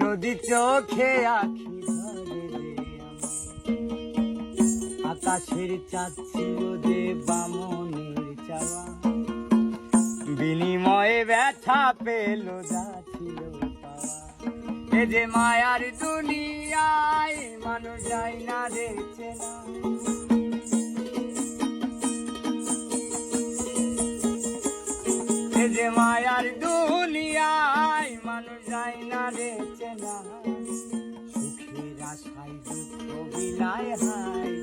নদী চোখে আখি আকাশের চাচ্ছিল দে বামনের চাওয়া। বিনিময়ে ব্যথা পেল যাচ্ছিল এ যে মায়ার দুনিয়ায়, মানুষ যাই না দেখছে না যে মায়ার দুনিয়া যায় না দেখছে না সুখের আশায় দুঃখ বিলায় হায়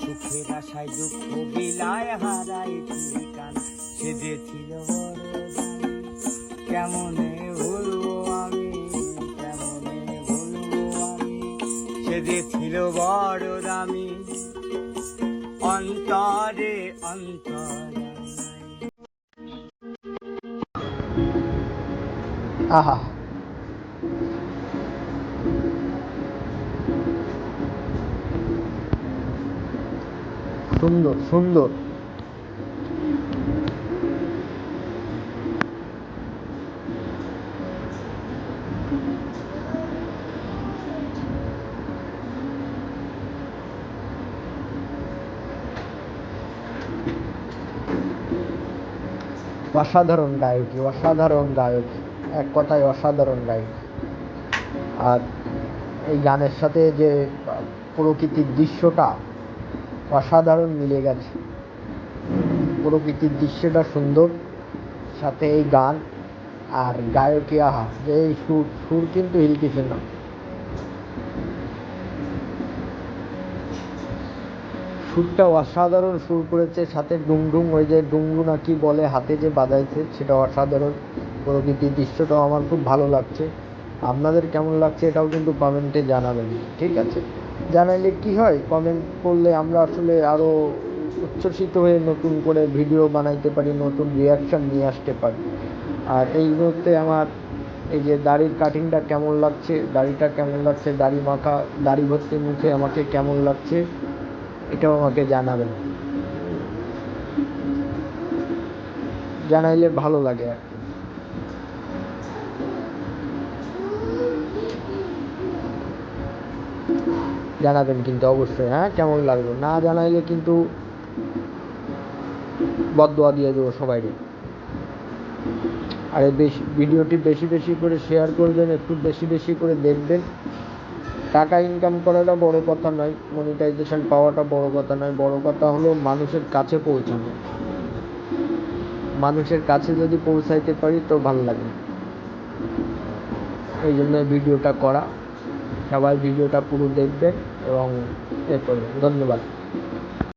সুখের আশায় দুঃখ বিলায় হারাই ঠিকানা। সে যে ছিল বড় কেমনে ভুলবো আমি, কেমনে ভুলবো আমি? সে ছিল বড় দামি, অন্তরে অন্তরে। আহা সুন্দর সুন্দর। অসাধারণ গায়কী অসাধারণ গায়ক। এক কথায় অসাধারণ গায়ক। আর এই গানের সাথে যে প্রকৃতির দৃশ্যটা অসাধারণ মিলে গেছে। প্রকৃতির দৃশ্যটা সুন্দর, সাথে এই গান আর গায়কী আহা, যে এই সুর সুর কিন্তু হিলকিছে না সুরটা অসাধারণ সুর করেছে, সাথে ডুংডুং ওই যে ডুংডু না কি বলে, হাতে যে বাজাইছে, সেটা অসাধারণ। প্রকৃতির দৃশ্যটাও আমার খুব ভালো লাগছে। আপনাদের কেমন লাগছে এটাও কিন্তু কমেন্টে জানাবেন, ঠিক আছে? জানাইলে কি হয় কমেন্ট করলে আমরা আসলে আরও উচ্ছ্বসিত হয়ে নতুন করে ভিডিও বানাইতে পারি, নতুন রিয়াকশান নিয়ে আসতে পারি। আর এই মুহূর্তে আমার এই যে দাড়ির কাটিংটা কেমন লাগছে, দাড়িটা কেমন লাগছে, দাড়ি মাখা, দাড়ি ভর্তি মুখে আমাকে কেমন লাগছে, এটাও আমাকে জানাবেন। জানাইলে ভালো লাগে আর কি। জানাবেন কিন্তু অবশ্যই হ্যাঁ? কেমন লাগল? না জানাইলে কিন্তু বদোয়া দিয়ে দেবো সবাইকে। আর বেশি, ভিডিওটি বেশি বেশি করে শেয়ার করবেন, একটু বেশি বেশি করে দেখবেন। টাকা ইনকাম করাটা বড় কথা নয় মনিটাইজেশন পাওয়াটা বড় কথা নয়, বড় কথা হলো মানুষের কাছে পৌঁছানো। মানুষের কাছে যদি পৌঁছাইতে পারি তো ভালো লাগে। এই জন্য ভিডিওটা করা, সবাই ভিডিওটা পুরো দেখবেন। এবং এ করবেন। ধন্যবাদ।